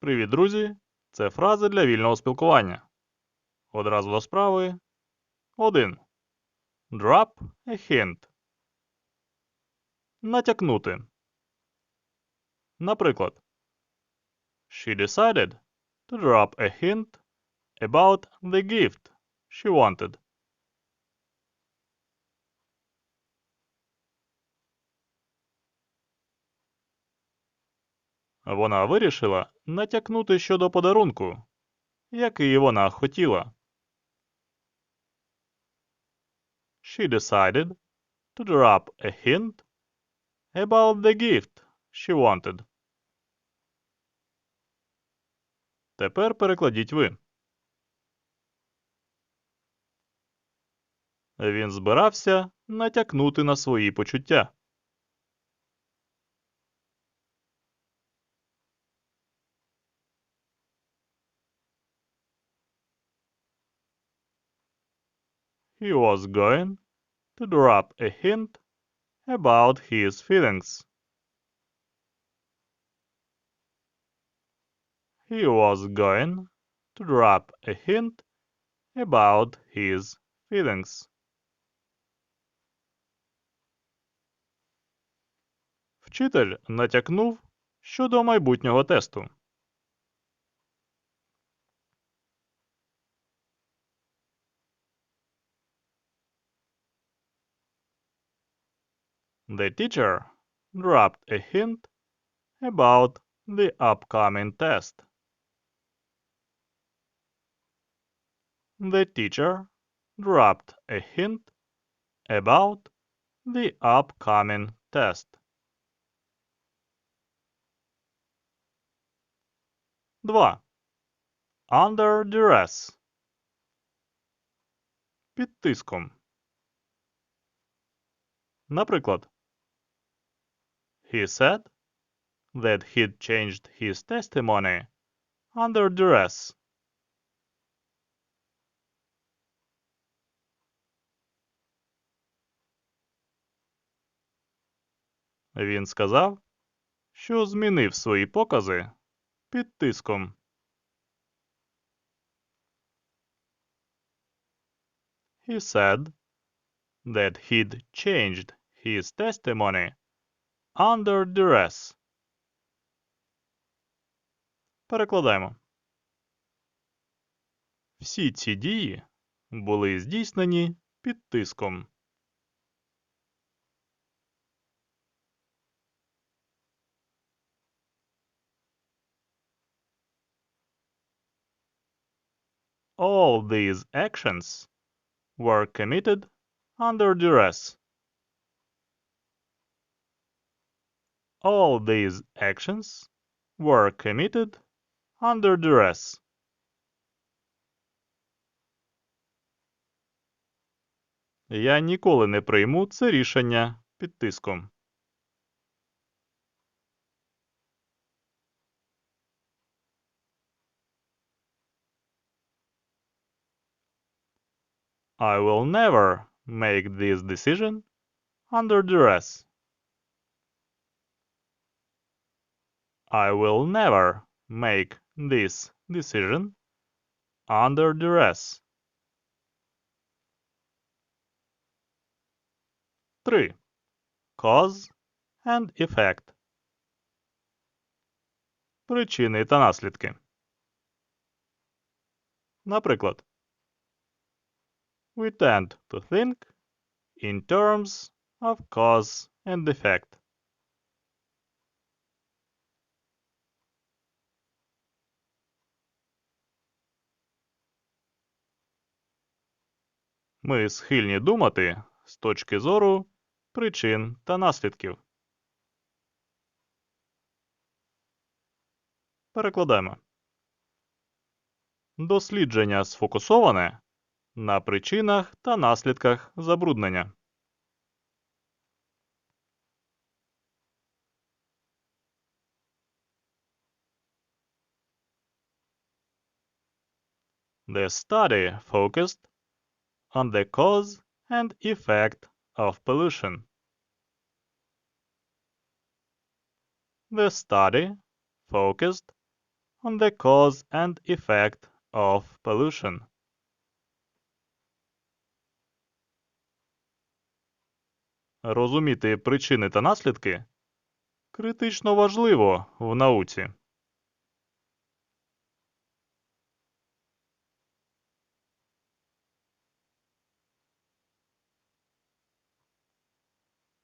Привіт, друзі! Це фрази для вільного спілкування. Одразу до справи. 1. Drop a hint. Натякнути. Наприклад, She decided to drop a hint about the gift she wanted. Вона вирішила натякнути щодо подарунку, який вона хотіла. She decided to drop a hint about the gift she wanted. Тепер перекладіть ви. Він збирався натякнути на свої почуття. He was going to drop a hint about his feelings. He was going to drop a hint about his feelings. Вчитель натякнув щодо майбутнього тесту. The teacher dropped a hint about the upcoming test. The teacher dropped a hint about the upcoming test. 2. Under duress. Під тиском. Наприклад, He said that he'd changed his testimony under duress. Він сказав, що змінив свої покази під тиском. He said that he'd changed his testimony under duress. Перекладаємо. Всі ці дії були здійснені під тиском. All these actions were committed under duress. All these actions were committed under duress. Я ніколи не прийму це рішення під тиском. I will never make this decision under duress. I will never make this decision under duress. 3. Cause and effect. Причини та наслідки. Наприклад, we tend to think in terms of cause and effect. Ми схильні думати з точки зору причин та наслідків. Перекладаємо. Дослідження сфокусоване на причинах та наслідках забруднення. The study focused on the cause and effect of pollution. The study focused on the cause and effect of pollution. Розуміти причини та наслідки критично важливо в науці.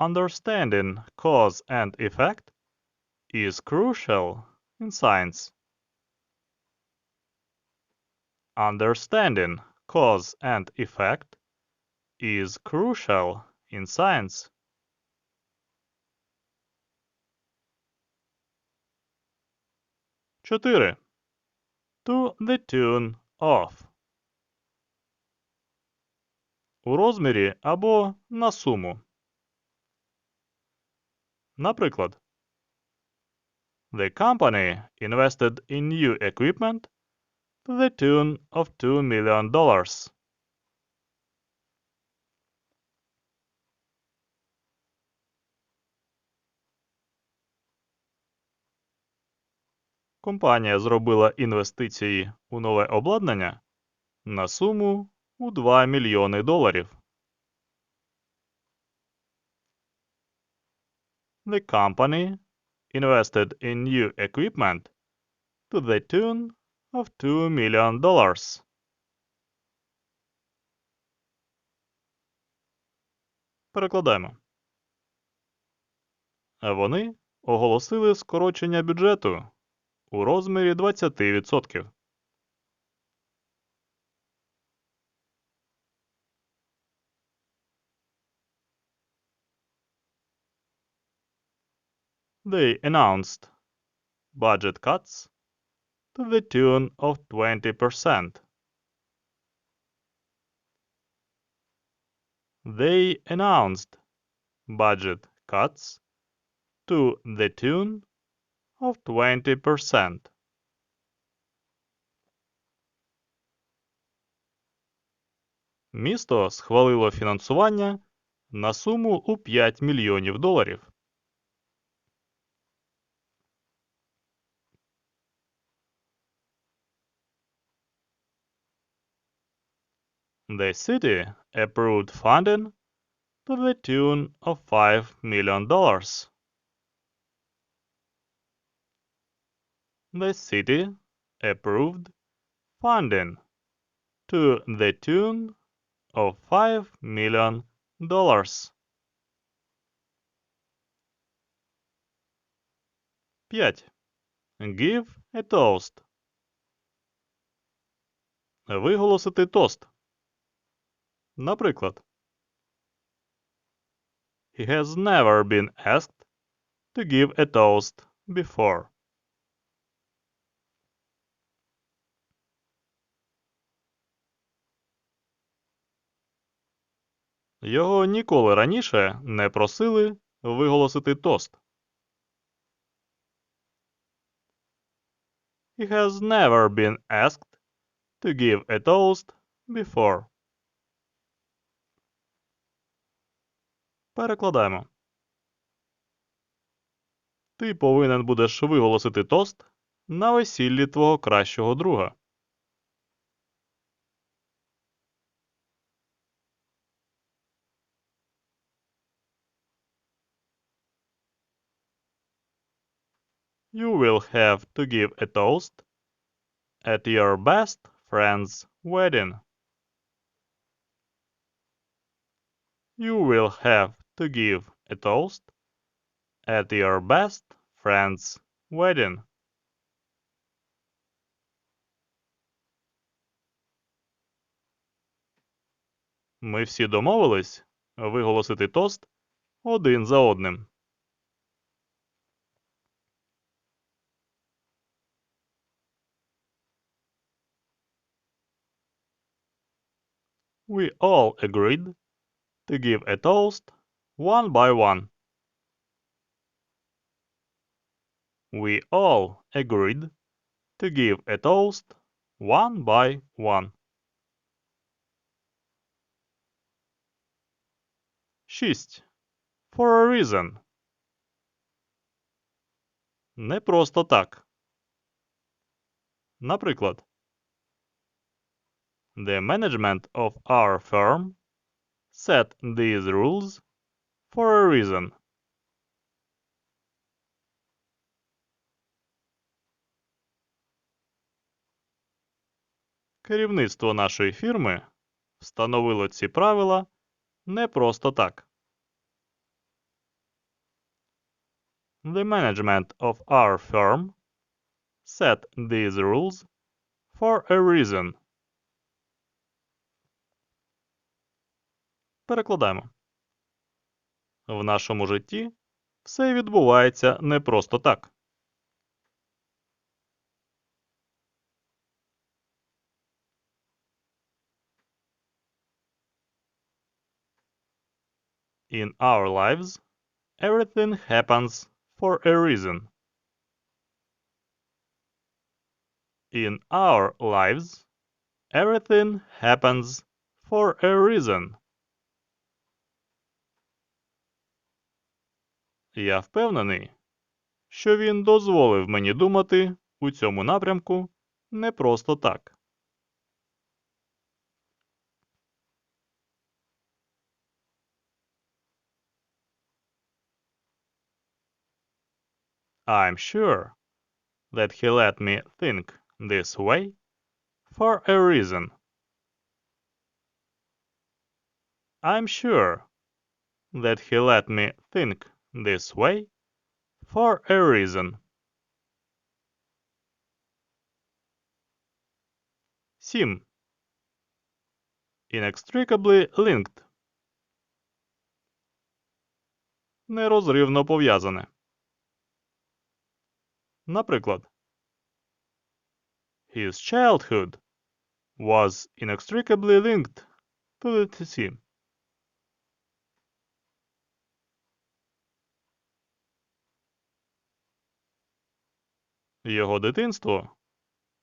Understanding cause and effect is crucial in science. Understanding cause and effect is crucial in science. Чотири. To the tune of. У розмірі або на суму. Наприклад, The company invested in new equipment to the tune of $2 million. Компанія зробила інвестиції у нове обладнання на суму у 2 мільйони доларів. The company invested in new equipment to the tune of $2 million. Перекладаємо. Вони оголосили скорочення бюджету у розмірі 20%. They announced budget cuts to the tune of 20%. They announced budget cuts to the tune of 20%. Місто схвалило фінансування на суму у 5 мільйонів доларів. The city approved funding to the tune of $5 million. The city approved funding to the tune of $5 million. 5. Give a toast. Виголосити тост. Наприклад, He has never been asked to give a toast before. Його ніколи раніше не просили виголосити тост. He has never been asked to give a toast before. Перекладаємо. Ти повинен будеш виголосити тост на весіллі твого кращого друга. You will have to give a toast at your best friend's wedding. You will have to give a toast at your best friend's wedding. Ми всі домовились виголосити тост один за одним. We all agreed to give a toast one by one. We all agreed to give a toast one by one. 6. For a reason. Не просто так. Наприклад, The management of our firm set these rules for a reason. Керівництво нашої фірми встановило ці правила не просто так. The management of our firm set these rules for a reason. Перекладаємо. В нашому житті все відбувається не просто так. In our lives, everything happens for a reason. In our lives, everything happens for a reason. Я впевнений, що він дозволив мені думати у цьому напрямку не просто так. I'm sure that he let me think this way for a reason. I'm sure that he let me think this way for a reason. 7. Inextricably linked. Нерозривно пов'язане. Наприклад, His childhood was inextricably linked to the sea. Його дитинство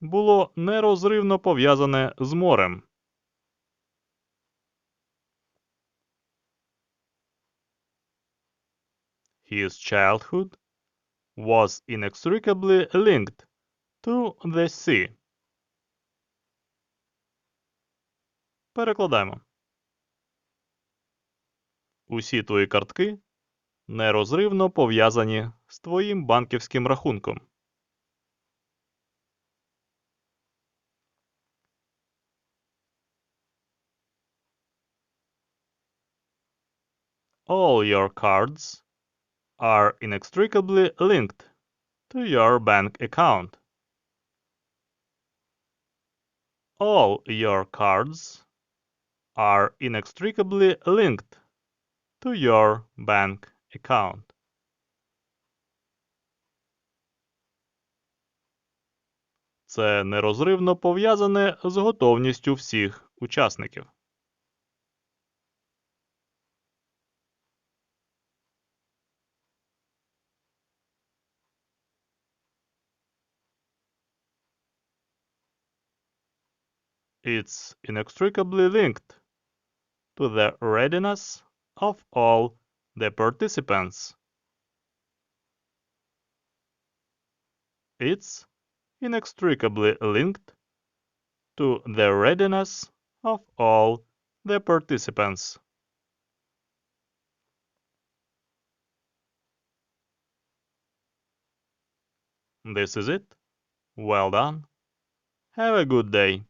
було нерозривно пов'язане з морем. His childhood was inextricably linked to the sea. Перекладаємо. Усі твої картки нерозривно пов'язані з твоїм банківським рахунком. All your cards are inextricably linked to your bank account. All your cards are inextricably linked to your bank account. Це нерозривно пов'язане з готовністю всіх учасників. It's inextricably linked to the readiness of all the participants. It's inextricably linked to the readiness of all the participants. This is it. Well done. Have a good day.